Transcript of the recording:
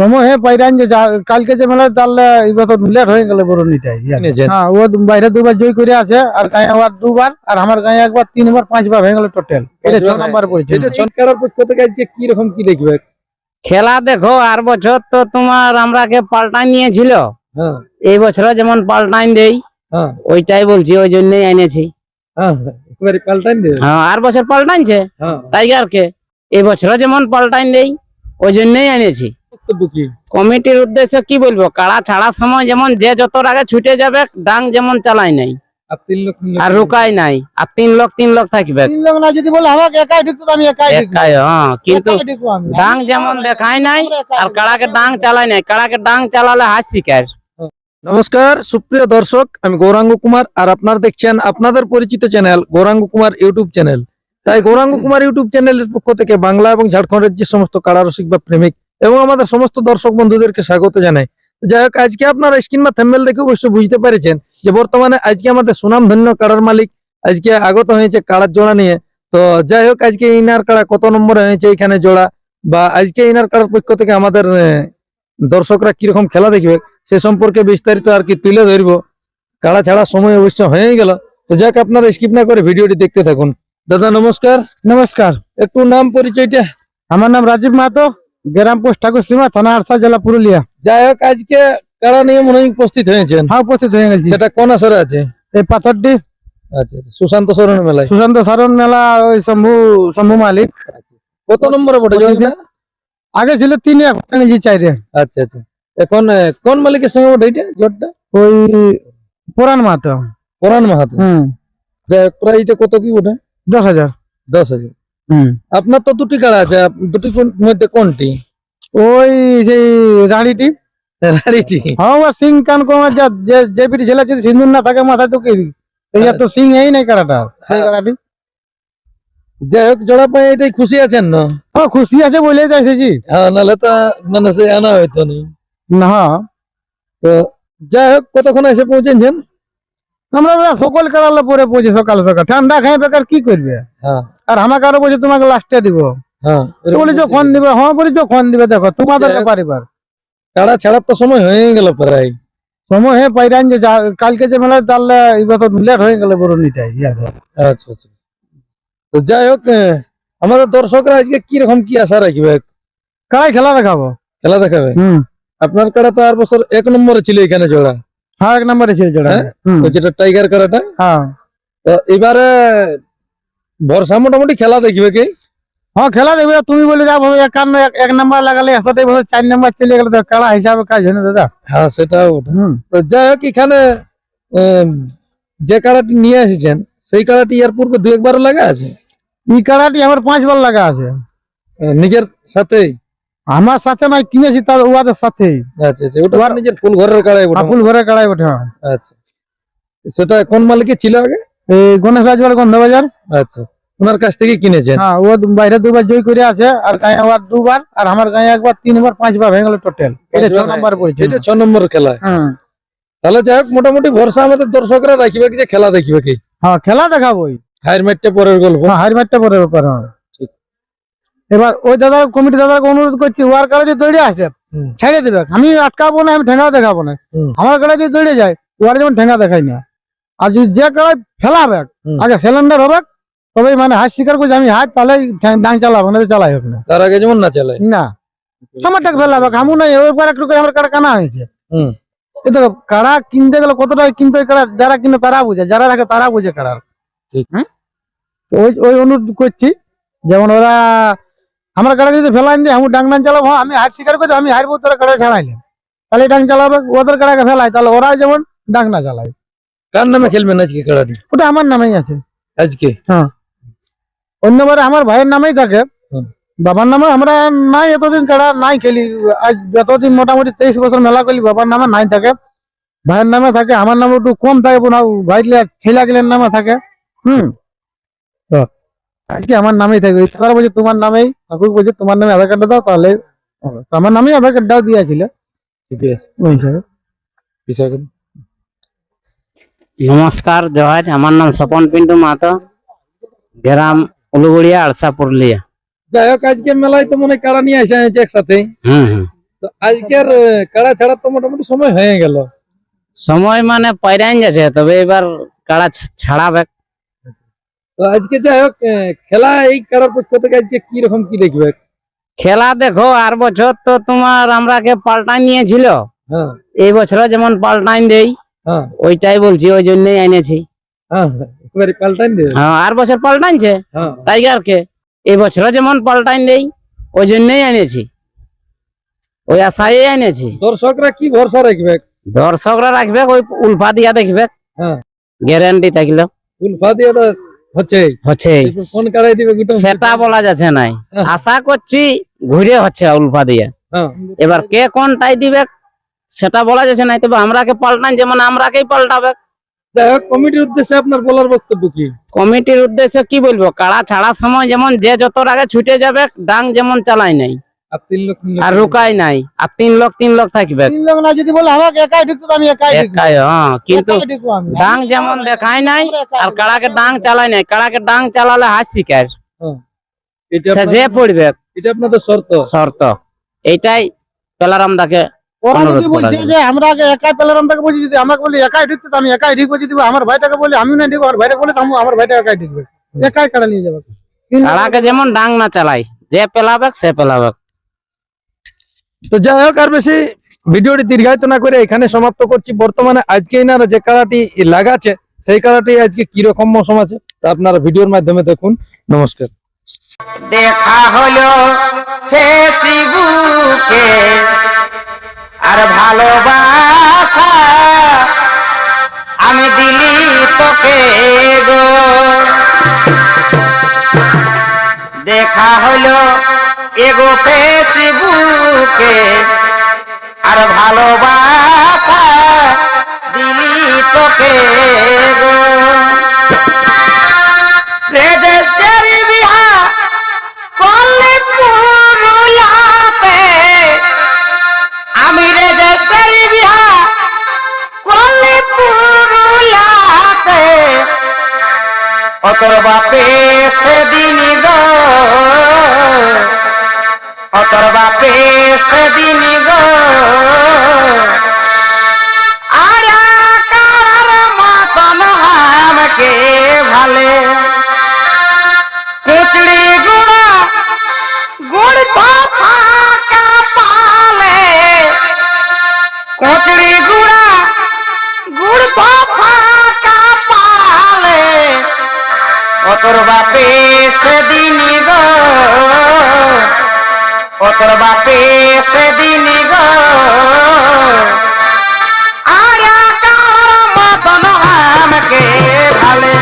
সময় কালকে যে মেলা তাহলে এবার তো লেট হয়ে গেল বরণিটাই হ্যাঁ ও বাইরে দুবার জয় করে আছে আর গায়ে আবার দুবার আর আমার গায়ে একবার তিনবার পাঁচবার হয়ে গেল টোটাল এটা ছ নাম্বার পড়েছে সরকারের পক্ষ থেকে আজকে কি রকম কি দেখবে? খেলা দেখো আর বছর তো তোমার আমরাকে পাল্টাই নিয়েছিল। হ্যাঁ। এই বছর যেমন পাল্টাই দেই হ্যাঁ। ওইটাই বলছি ওই জন্যই এনেছি। হ্যাঁ হ্যাঁ আর বছর পাল্টাইছে? হ্যাঁ। টাইগারকে এই বছর যেমন পাল্টাই দেই ওই জন্যই এনেছি। বক্তব্য কি? কমিটির উদ্দেশ্য কি বলব? কাড়া ছাড়ার সময় যেমন যে যত আগে ছুটে যাবে ডাং যেমন চালাই নাই। আর তিন লোক আর রুকাই নাই। আর তিন লোক তিন লোক থাকবে। তিন লোক না যদি বলে আমাকে একাই ঢুকতো আমি একাই একাই হ্যাঁ কিন্তু আমি। ডাং যেমন দেখায় নাই আর কাড়াকে ডাং চালাই নাই। কাড়াকে ডাং চালালে হাত শিকার। নমস্কার সুপ্রিয় দর্শক আমি গৌরাঙ্গ কুমার আর আপনারা দেখছেন আপনাদের পরিচিত channel Gauranga Kumar YouTube channel. তাই গৌরাঙ্গ কুমার ইউটিউব চ্যানেলের পক্ষ থেকে বাংলা এবং ঝাড়খণ্ডের যে সমস্ত কারারসিক বা প্রেমিক এবং আমাদের সমস্ত দর্শক বন্ধুদেরকে স্বাগত জানাই। যাই হোক আজকে আপনারা স্ক্রিন বা থ্যাম্বেল দেখে অবশ্য বুঝতে পেরেছেন যে বর্তমানে আজকে আমাদের সুনাম ধন্য কাড়ার মালিক আজকে আগত হয়েছে কাড়ার জোড়া নিয়ে। তো যাই হোক আজকে ইনার কাড়া কত নম্বরে হয়েছে এখানে জোড়া বা আজকে ইনার কাড়ার পক্ষ থেকে আমাদের দর্শকরা কীরকম খেলা দেখবে সে সম্পর্কে বিস্তারিত আর কি তুলে ধরবো। কাড়া ছাড়া সময় অবশ্য হয়ে গেল। তো যাক আপনারা স্কিপ না করে ভিডিওটি দেখতে থাকুন। দাদা নমস্কার। নমস্কার। একটু নাম পরিচয়টা। আমার নাম রাজীব মাহাতো। গ্রাম পোস্ট ঠাকুর সীমা থানা আরসা জেলা পুরুলিয়া। যাই হোক আজকে কাড়া নিয়ে মনে উপস্থিত হয়েছেন? হ্যাঁ উপস্থিত হয়ে গেছি। সেটা কোন আসরে আছে? এই পাথরটি আচ্ছা আচ্ছা, সুশান্ত সরণ মেলায়। সুশান্ত সারণ মেলা ওই শম্ভু শম্ভু মালিক। কত নম্বরে বটে আগে ছিল তিন এক জি চাইরে আচ্ছা আচ্ছা। এখন কোন মালিকের সঙ্গে বটে এটা জটটা? ওই পুরান মাহাতো। পরাণ মাহাতো। হুম। প্রাইসটা কত কি বটে? দশ হাজার। দশ হাজার। আপনার তো দুটি কাড়া আছে দুটি মধ্যে কোনটি? ওই সেই রাড়িটি। রাড়িটি। হ্যাঁ ও সিং কান কোমার যা যে যে পিটি ছেলে যদি সিন্দুর না থাকে মাথায় তো কি? এই তো সিং এই নাই কারাটা সেই কারাটি যাই হোক জোড়া পাই এটাই খুশি আছেন না? ও খুশি আছে বলেই তো এসেছি হ্যাঁ নাহলে তো মানে সে আনা হইতো নি। না। হ্যাঁ। তো যাই হোক কতক্ষণ এসে পৌঁছেছেন? আমরা সকল কারালে পরে পৌঁছে সকাল সকাল। ঠান্ডা খাই বেকার কি করবে? হ্যাঁ। আর আমাকে আরও বলছে তোমাকে লাস্টে দিব। হ্যাঁ বলি যখন দিবে হ্যাঁ বলি যখন দিবে দেখো তোমাদের হোক। পারিবার কাড়া ছাড়ার তো সময় হয়ে গেল প্রায়। সময় হে পাইরান যে কালকে যে মেলা তাহলে এবার তো লেট হয়ে গেল বরণিটাই। আচ্ছা আচ্ছা। তো যাই হোক আমাদের দর্শকরা আজকে কি রকম কি আশা রাখবে? কারাই খেলা দেখাবো। খেলা দেখাবে? হুম। আপনার কাড়া তো আর বছর এক নম্বরে ছিল এখানে জোড়া। হ্যাঁ এক নম্বরে ছিল জোড়া হ্যাঁ? হুম, তো যেটা টাইগার কাড়াটা হ্যাঁ তো এবারে ভরসা মোটামুটি খেলা দেখবে কি হ্যাঁ খেলা দেবে তুমি বলে যা বলো একান্ন এক- এক নাম্বার লাগালে একসাথে বছর চার নাম্বার চলে গেলে তো কারা হিসাবে কাজ হয় না দাদা হ্যাঁ সেটাও বটে। হুম তো যাই হোক এখানে আহ, যে কাড়াটি নিয়ে এসেছেন সেই কাড়াটি এর পূর্বে দু একবার লাগা আছে এই কারাটি আমার পাঁচবার লাগা আছে আহ, নিজের সাথেই আমার সাথে নাই কিনেছি তার ওয়াদের সাথে। আচ্ছা আচ্ছা ওটা নিজের ফুল ঘরের কাড়াই ওঠে আচ্ছা। সেটা কোন মালিকের ছিল আগে? এই গণেশ রাজবার গন্ধবাজার। আচ্ছা। ওনার কাছ থেকে কিনেছেন? হ্যাঁ ও বাইরে দুবার জয় করে আছে আর গায়ে আবার দুবার আর আমার গায়ে একবার তিনবার পাঁচবার হয়ে গেল টোটাল এটা ছ নম্বর পড়েছে। এটা ছ নম্বর খেলা। হুম। তাহলে যাই হোক মোটামুটি ভরসা আমাদের দর্শকরা রাখবে কি যে খেলা দেখবে কি? হ্যাঁ খেলা দেখাবোই। হায়ার ম্যাচটা পরের গল্প। হ্যাঁ হার ম্যাচটা পরে ব্যাপার হ্যাঁ। এবার ওই দাদা কমিটি দাদাকে অনুরোধ করছি ওয়ার কারে যদি দৌড়ে আসে ছেড়ে দেবে। আমি আটকাবো না আমি ঠেঙ্গা দেখাবো না। আমার কাছে যদি দৌড়ে যায় ওয়ার যেমন ঠেঙ্গা দেখাই না। আর যদি যে কারে ফেলাবে আগে সিলিন্ডার হবে তবে মানে হাত স্বীকার করছি আমি হাত তাহলে ডাং চালাবো না চালাই হোক না। তার আগে যেমন না চালায়। না। আমার টাকা ফেলাবে আমু নাই ওইবার একটু করে আমার কারা কানা হয়েছে। দেখো কাড়া কিনতে গেলে কত টাকা কিনতে কাড়া যারা কিনে তারা বুঝে যারা রাখে তারা বুঝে কাড়ার। ঠিক। হুম? তো ওই ওই অনুরোধ করছি যেমন ওরা আমার কাড়া যদি ফেলাই দিয়ে আমি ডাং ডাং চালাবো হ্যাঁ, আমি হার স্বীকার করছি আমি হারবো তোরা কাড়া ছাড়াইলে তাহলে ডাং চালাবে ওদের কাড়াকে ফেলাই তাহলে ওরা যেমন ডাং না চালায়। কার নামে খেলবেন আজকে খেলাটি? ওটা আমার নামেই আছে। আজকে? হ্যাঁ। অন্যবারে আমার ভাইয়ের নামেই থাকে। বাবার নামে আমরা নাই এতদিন কেডা নাই খেলি। আজ যতদিন মোটামুটি তেইশ বছর মেলা করলি বাবার নামে নাই থাকে। ভাইয়ের নামে থাকে আমার নামে একটু কম থাকে ভাই ছেলে গেলের নামে থাকে। হুম। তো আজকে আমার নামেই থাকে। তারা বলছে তোমার নামেই ঠাকুর বলছে তোমার নামে আধার কার্ডটা দাও তাহলে আমার নামেই আধার কার্ডটাও দিয়েছিল। নমস্কার জহার আমার নাম স্বপন পিন্টু মাহাতো গ্রাম উলুগুড়িয়া আড়সা পুরুলিয়া। যাই হোক আজকে মেলায় তো মনে হয় কাড়া নিয়ে আসে একসাথে। হুম হুম। তো আজকের কাড়া ছাড়া তো মোটামুটি সময় হয়ে গেল। সময় মানে পাইরাইন যাচ্ছে তবে এবার কাড়া ছা- ছাড়াবে? তো আজকে যাই হোক খেলা এই কাড়ার পক্ষ থেকে আজকে কি রকম কি দেখবে? খেলা দেখো আর বছর তো তোমার আমরাকে পাল্টাই নিয়েছিল। হ্যাঁ। এই বছর যেমন পাল্টাইন দেই হ্যাঁ। ওইটাই বলছি ওই জন্যই এনেছি। হ্যাঁ আর বছর পাল্টাইছে হ্যাঁ। টাইগারকে। এই বছরও যেমন পাল্টাইন দেই ওই জন্যই এনেছি। ওই আশাই এনেছি। দর্শকরা কি ভরসা রাখবে? দর্শকরা রাখবে ওই উল্ফা দিয়া দেখবে। গ্যারান্টি থাকল। উলফা দিয়ে হচ্ছে দিবে সেটা বলা যাচ্ছে নাই। হ্যাঁ। আশা করছি ঘুরে হচ্ছে উল্ফা দিয়ে। হ্যাঁ। এবার কে কোনটাই দিবে সেটা বলা যাচ্ছে নাই তবে আমরাকে পাল্টান যেমন আমরাকেই পাল্টাবে। কমিটির উদ্দেশ্যে আপনার বলার বক্তব্য কি? কমিটির উদ্দেশ্যে কি বলব? কাড়া ছাড়ার সময় যেমন যে যত আগে ছুটে যাবে ডাং যেমন চালাই নাই। আর তিন লোক মিলে- আর রুকাই নাই। আর তিন লোক তিন লোক থাকবে। তিন লোক না যদি বলে আমাকে একাই ঢুকতো আমি একাই হ্যাঁ কিন্তু। ডাং যেমন দেখায় নাই আর কাড়াকে ডাং চালাই নাই। কাড়াকে ডাং চালালে হাত শিকার। এটা সে আপনাদের- যে পড়বে। এটা আপনাদের শর্ত। শর্ত। এইটাই পেলারাম দাকে ওরা যদি বলছে যে আমরা আগে একাই বলছি যদি আমাকে বলি একাই ঢুকতে আমি একাই ঢুকবো যদি আমার ভাইটাকে বলি আমি না ঢুকবো আর ভাইটাকে বলে আমার ভাইটা একাই ঢুকবে। একাই কাড়া নিয়ে যাবে। কাড়াকে যেমন ডাং না চালাই যে পেলাবে সে পেলাবে। তো যাই হোক, আর বেশি ভিডিওটি দীর্ঘায়িত না করে এখানে সমাপ্ত করছি। বর্তমানে আজকে এনারা যে কাড়াটি লাগাচ্ছে, সেই কাড়াটি আজকে কি রকম মৌসুম আছে, তা আপনারা ভিডিওর মাধ্যমে দেখুন। নমস্কার। দেখা হলো ফেসবুকে, আর ভালোবাসা আমি দিলি তোকে গো। দেখা হলো এগো ফেসবুকে আর ভালোবাসা দিলি তোকে গো। রেজিস্ট্রি বিহা করলে আমি বিহা অতর বাপে সেদিন গো অতর বাপে সেদিন গো। আর কার মতন আমাকে ভালে। কুচড়ি গুড়া, গুড় তো ফাঁকা পালে। কুচড়ি গুড়া, গুড় তো ফাঁকা পালে। অতর বাপে সেদিন গো। অতর বাপে সেদিন গো। আর মতন আমাকে ভালে